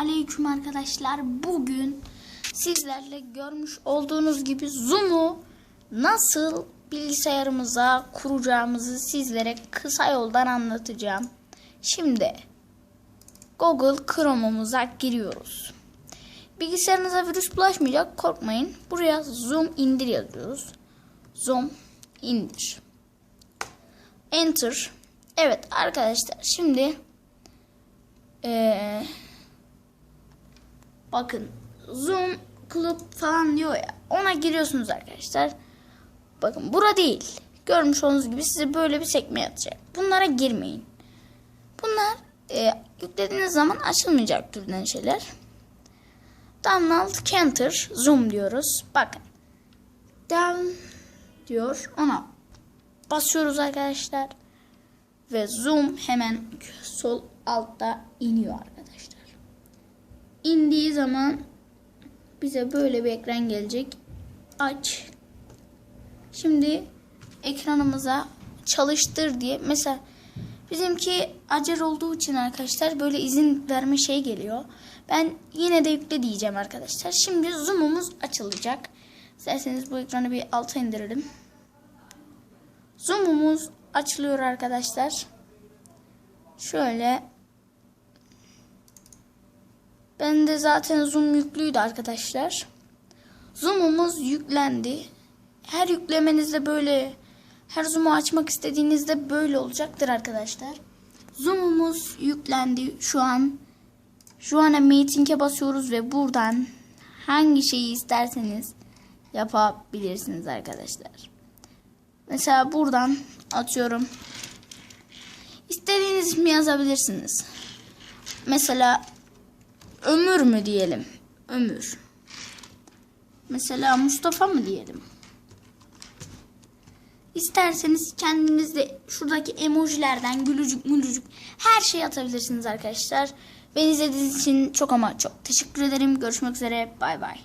aleyküm arkadaşlar. Bugün sizlerle görmüş olduğunuz gibi Zoom'u nasıl bilgisayarımıza kuracağımızı sizlere kısa yoldan anlatacağım. Şimdi Google Chrome'umuza giriyoruz. Bilgisayarınıza virüs bulaşmayacak korkmayın. Buraya Zoom indir yazıyoruz. Zoom indir. Enter. Evet arkadaşlar şimdi ee, bakın Zoom Club falan diyor ya ona giriyorsunuz arkadaşlar. Bakın bura değil. Görmüş olduğunuz gibi size böyle bir sekme atacak. Bunlara girmeyin. Bunlar e, yüklediğiniz zaman açılmayacak türden şeyler. Download Canter Zoom diyoruz. Bakın. Down diyor. Ona basıyoruz arkadaşlar. Ve zoom hemen sol altta iniyor arkadaşlar. İndiği zaman bize böyle bir ekran gelecek. Aç. Şimdi ekranımıza çalıştır diye mesela bizimki acer olduğu için arkadaşlar böyle izin verme şey geliyor. Ben yine de yükle diyeceğim arkadaşlar. Şimdi zoom'umuz açılacak. İsterseniz bu ekranı bir alta indirelim. Zoom'umuz açılıyor arkadaşlar. Şöyle. Ben de zaten zoom yüklüydü arkadaşlar. Zoom'umuz yüklendi. Her yüklemenizde böyle her zoom'u açmak istediğinizde böyle olacaktır arkadaşlar. Zoom'umuz yüklendi şu an. Şu an meeting'e basıyoruz ve buradan hangi şeyi isterseniz yapabilirsiniz arkadaşlar. Mesela buradan atıyorum. İstediğiniz ismi yazabilirsiniz. Mesela Ömür mü diyelim? Ömür. Mesela Mustafa mı diyelim? İsterseniz kendiniz de şuradaki emojilerden gülücük mülücük her şeyi atabilirsiniz arkadaşlar. Beni izlediğiniz için çok ama çok teşekkür ederim. Görüşmek üzere. Bay bay.